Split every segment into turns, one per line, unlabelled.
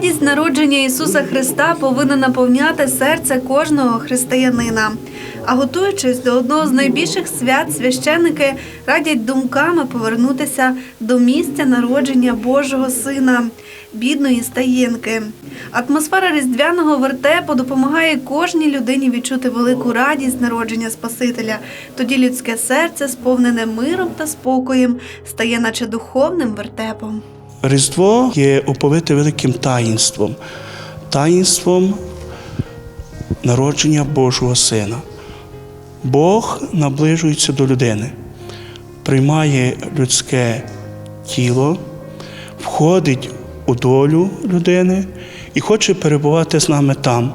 Радість народження Ісуса Христа повинна наповняти серце кожного християнина. А готуючись до одного з найбільших свят, священники радять думками повернутися до місця народження Божого Сина, бідної стаєнки. Атмосфера різдвяного вертепу допомагає кожній людині відчути велику радість народження Спасителя. Тоді людське серце, сповнене миром та спокоєм, стає наче духовним вертепом.
Різдво є оповите великим таїнством, таїнством народження Божого Сина. Бог наближується до людини, приймає людське тіло, входить у долю людини і хоче перебувати з нами там,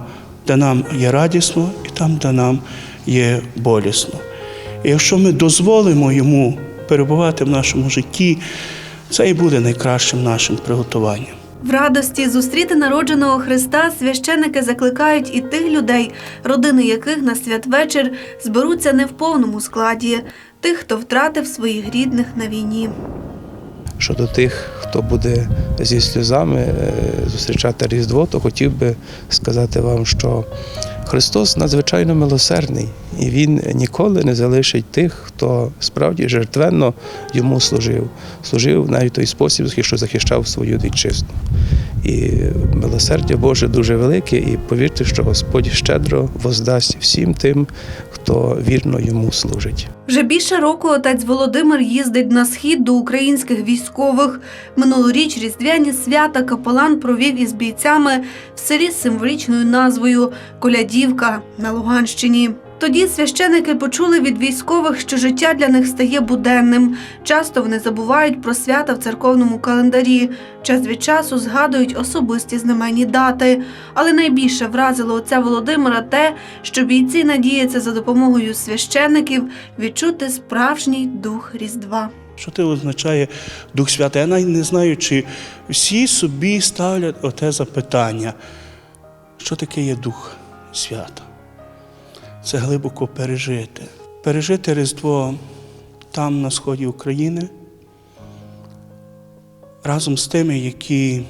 де нам є радісно, і там, де нам є болісно. І якщо ми дозволимо йому перебувати в нашому житті, це і буде найкращим нашим приготуванням.
В радості зустріти народженого Христа священики закликають і тих людей, родини яких на святвечір зберуться не в повному складі, тих, хто втратив своїх рідних на війні.
Щодо тих, хто буде зі сльозами е, зустрічати Різдво, то хотів би сказати вам, що Христос надзвичайно милосердний, і Він ніколи не залишить тих, хто справді жертвенно йому служив, служив навіть той спосіб, що захищав свою вітчизну. І милосердя Боже дуже велике, і повірте, що Господь щедро воздасть всім тим, хто вірно йому служить.
Вже більше року отець Володимир їздить на схід до українських військових. Минулоріч різдвяні свята капелан провів із бійцями в селі з символічною назвою Колядівка на Луганщині. Тоді священики почули від військових, що життя для них стає буденним. Часто вони забувають про свята в церковному календарі. Час від часу згадують особисті знаменні дати. Але найбільше вразило отця Володимира те, що бійці надіються за допомогою священиків відчути справжній дух Різдва.
Що це означає Дух Святий? Я навіть не знаю, чи всі собі ставлять оте запитання, що таке є Дух Свята? Це глибоко пережити. Пережити Різдво там, на сході України, разом з тими, які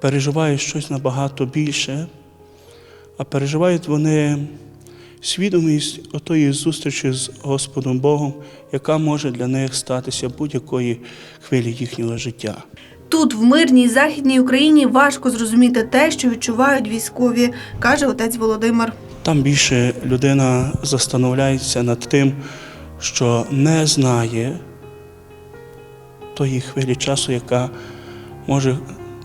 переживають щось набагато більше, а переживають вони свідомість отої зустрічі з Господом Богом, яка може для них статися будь-якої хвилі їхнього життя.
Тут, в мирній західній Україні, важко зрозуміти те, що відчувають військові, каже отець Володимир.
Там більше людина застановляється над тим, що не знає тої хвилі часу, яка може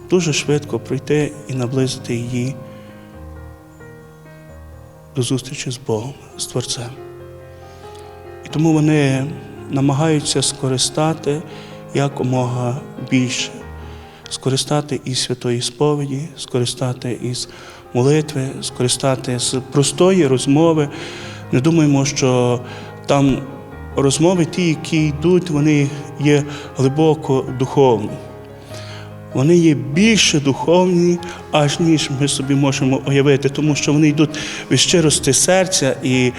дуже швидко пройти і наблизити її до зустрічі з Богом, з Творцем. І тому вони намагаються скористати якомога більше, скористати із святої сповіді, скористати із молитви, скористати з простої розмови. Не думаємо, що там розмови, ті, які йдуть, вони є глибоко духовні. Вони є більше духовні, аж ніж ми собі можемо уявити, тому що вони йдуть від щирості серця і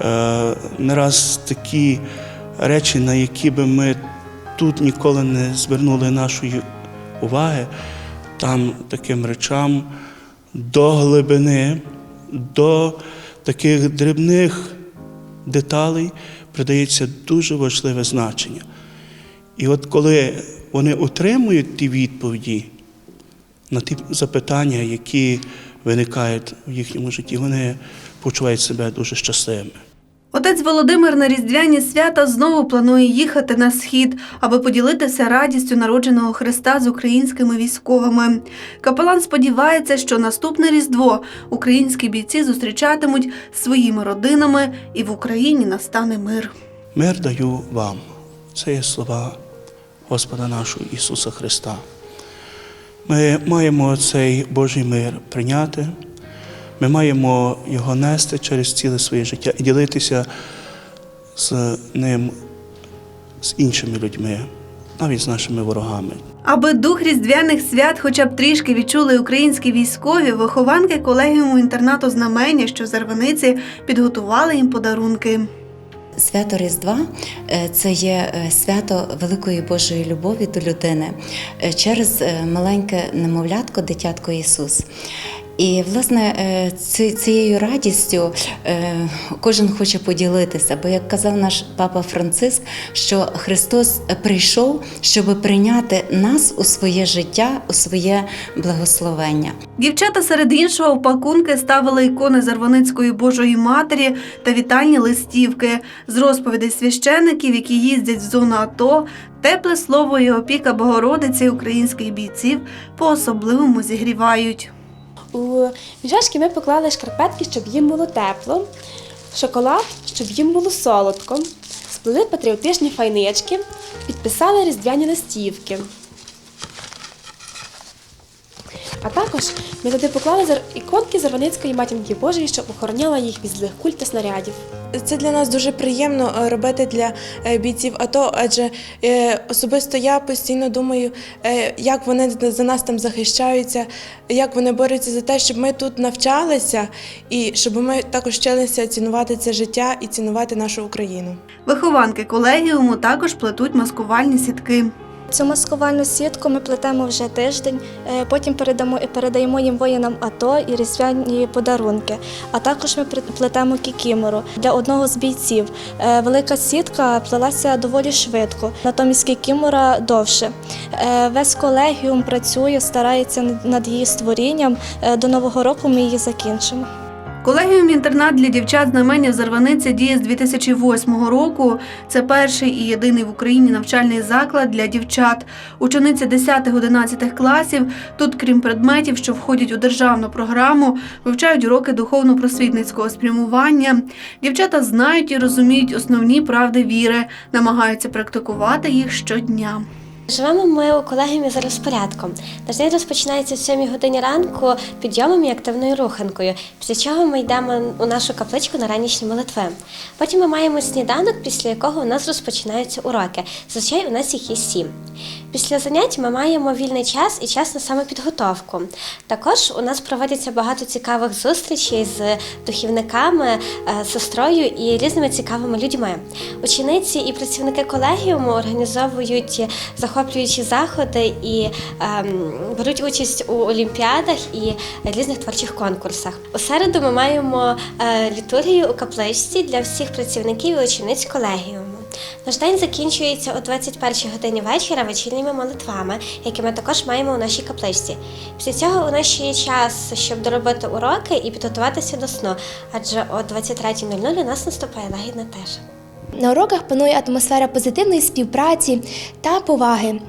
е, не раз такі речі, на які би ми тут ніколи не звернули нашої уваги, там таким речам до глибини, до таких дрібних деталей придається дуже важливе значення. І от коли вони отримують ті відповіді на ті запитання, які виникають в їхньому житті, вони почувають себе дуже щасливими.
Отець Володимир на різдвяні свята знову планує їхати на схід, аби поділитися радістю народженого Христа з українськими військовими. Капелан сподівається, що наступне різдво українські бійці зустрічатимуть своїми родинами і в Україні настане мир.
Мир даю вам. Це є слова Господа нашого Ісуса Христа. Ми маємо цей Божий мир прийняти, ми маємо його нести через ціле своє життя і ділитися з ним з іншими людьми, навіть з нашими ворогами.
Аби дух різдвяних свят хоча б трішки відчули українські військові, вихованки колегіуму інтернату знамення, що в Зарваниці підготували їм подарунки.
Свято Різдва е, це є е, свято великої Божої любові до людини е, через маленьке немовлятко, дитятко Ісус. І, власне, е, цією радістю е, кожен хоче поділитися, бо як казав наш папа Франциск, що Христос прийшов, щоб прийняти нас у своє життя, у своє благословення.
Дівчата серед іншого в пакунки ставили ікони Зарваницької Божої Матері та вітальні листівки з розповідей священиків, які їздять в зону АТО, тепле слово і опіка Богородиці українських бійців по-особливому зігрівають.
У мішечки ми поклали шкарпетки, щоб їм було тепло, шоколад, щоб їм було солодко, сплели патріотичні файнички, підписали різдвяні листівки. А також ми туди поклали іконки Зарваницької матінки Божої, щоб охороняла їх від злих куль та снарядів.
Це для нас дуже приємно е, робити для е, бійців АТО, адже е, особисто я постійно думаю, як вони за нас там захищаються, як вони борються за те, щоб ми тут навчалися і щоб ми також вчилися цінувати це життя і цінувати нашу Україну.
Вихованки колегіуму також плетуть маскувальні сітки.
Цю маскувальну сітку ми плетемо вже тиждень, е, потім передамо, передаємо їм воїнам АТО і різдвяні подарунки. А також ми плетемо кікімору для одного з бійців. Е, Велика сітка плелася доволі швидко, натомість кікімора довше. Е, Весь колегіум працює, старається над- її створінням. До Нового року ми її закінчимо.
Колегіум інтернат для дівчат знаменів Зарваниця діє з 2008 року. Це перший і єдиний в Україні навчальний заклад для дівчат. Учениці 10-11 класів тут, крім предметів, що входять у державну програму, вивчають уроки духовно-просвітницького спрямування. Дівчата знають і розуміють основні правди віри, намагаються практикувати їх щодня.
Живемо ми у колегіумі за розпорядком. Наш день розпочинається в 7 годині ранку підйомом і активною руханкою, після чого ми йдемо у нашу капличку на ранішні молитви. Потім ми маємо сніданок, після якого у нас розпочинаються уроки. Зазвичай у нас їх є сім. Після занять ми маємо вільний час і час на самопідготовку. Також у нас проводяться багато цікавих зустрічей з духівниками, е, сестрою і різними цікавими людьми. Учениці і працівники колегіуму організовують захоплюючі заходи і ем, беруть участь у олімпіадах і різних творчих конкурсах. У середу ми маємо е, літургію у капличці для всіх працівників і учениць колегіуму. Наш день закінчується о 21 годині вечора вечірніми молитвами, які ми також маємо у нашій капличці. Після цього у нас ще є час, щоб доробити уроки і підготуватися до сну, адже о 23.00 у нас наступає лагідна теж.
На уроках панує атмосфера позитивної співпраці та поваги.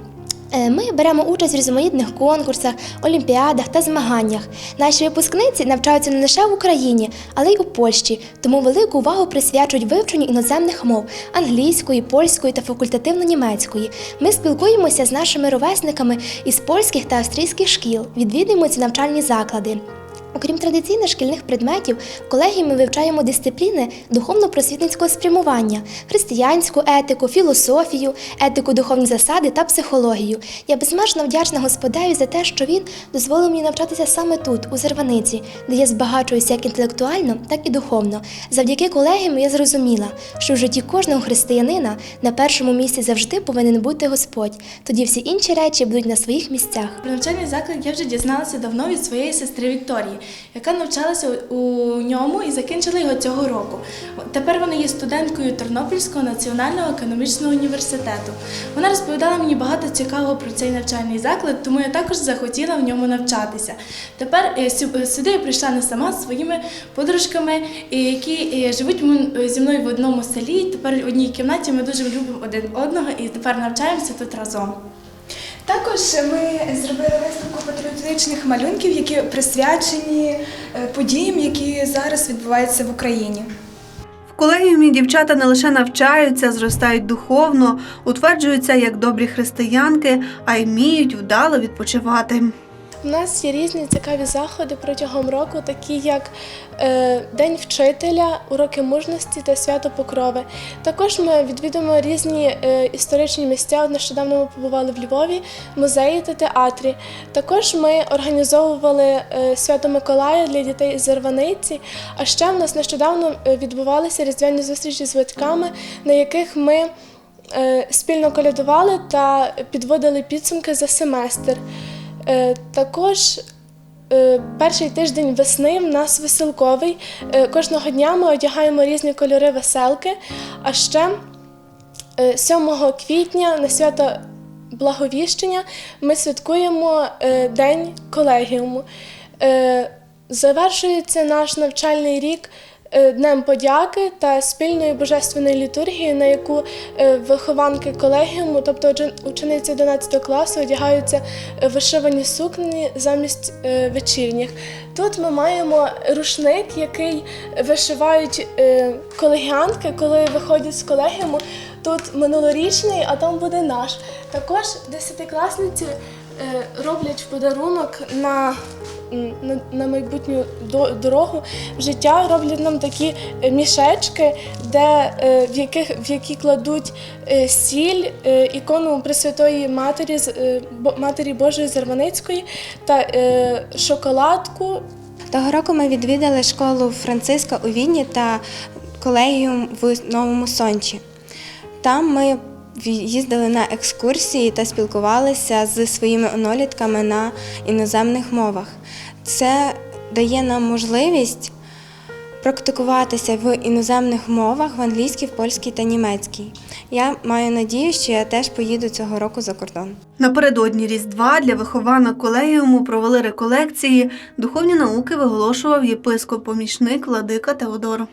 Е, Ми беремо участь в різноманітних конкурсах, олімпіадах та змаганнях. Наші випускниці навчаються не лише в Україні, але й у Польщі, тому велику увагу присвячують вивченню іноземних мов англійської, польської та факультативно-німецької. Ми спілкуємося з нашими ровесниками із польських та австрійських шкіл, відвідуємо ці навчальні заклади. Окрім традиційних шкільних предметів, в колегії ми вивчаємо дисципліни духовно-просвітницького спрямування, християнську етику, філософію, етику духовні засади та психологію. Я безмежно вдячна Господеві за те, що він дозволив мені навчатися саме тут, у Зарваниці, де я збагачуюся як інтелектуально, так і духовно. Завдяки колегіям я зрозуміла, що в житті кожного християнина на першому місці завжди повинен бути Господь. Тоді всі інші речі будуть на своїх місцях.
Про навчальний заклад я вже дізналася давно від своєї сестри Вікторії, яка навчалася у ньому і закінчила його цього року. Тепер вона є студенткою Тернопільського національного економічного університету. Вона розповідала мені багато цікавого про цей навчальний заклад, тому я також захотіла в ньому навчатися. Тепер е, е, сюди я прийшла не сама з своїми подружками, е, які живуть зі мною в одному селі. Тепер в одній кімнаті ми дуже любимо один одного і тепер навчаємося тут разом.
Також ми зробили виставку патріотичних малюнків, які присвячені е, подіям, які зараз відбуваються в Україні.
В колегіумі дівчата не лише навчаються, зростають духовно, утверджуються як добрі християнки, а й вміють вдало відпочивати.
У нас є різні цікаві заходи протягом року, такі як е, День вчителя, уроки мужності та свято Покрови. Також ми відвідуємо різні е, історичні місця. Нещодавно ми побували в Львові, музеї та театрі. Також ми організовували е, свято Миколая для дітей з Зарваниці. А ще в нас нещодавно відбувалися різдвяні зустрічі з батьками, на яких ми спільно колядували та підводили підсумки за семестр. Е, Також е, перший тиждень весни в нас веселковий. Е, Кожного дня ми одягаємо різні кольори веселки. А ще е, 7 квітня на свято Благовіщення ми святкуємо День колегіуму. Завершується наш навчальний рік Днем подяки та спільною божественною літургією, на яку е, вихованки колегіуму, тобто учениці 11 класу, одягаються е, вишивані сукні замість е, вечірніх. Тут ми маємо рушник, який вишивають е, колегіантки, коли виходять з колегіуму. Тут минулорічний, а там буде наш. Також десятикласниці е, роблять подарунок на, на, майбутню до- дорогу в життя. Роблять нам такі е, мішечки, де, е, в, яких, в які кладуть е, сіль, ікону Пресвятої Матері, Матері Божої Зарваницької та шоколадку.
Того року ми відвідали школу Франциска у Відні та колегіум в Новому Сончі. Там ми їздили на екскурсії та спілкувалися з своїми онолітками на іноземних мовах. Це дає нам можливість практикуватися в іноземних мовах в англійській, в польській та німецькій. Я маю надію, що я теж поїду цього року за кордон.
Напередодні Різдва для вихованок колегіуму провели реколекції. Духовні науки виголошував єпископ-помічник Владика Теодор.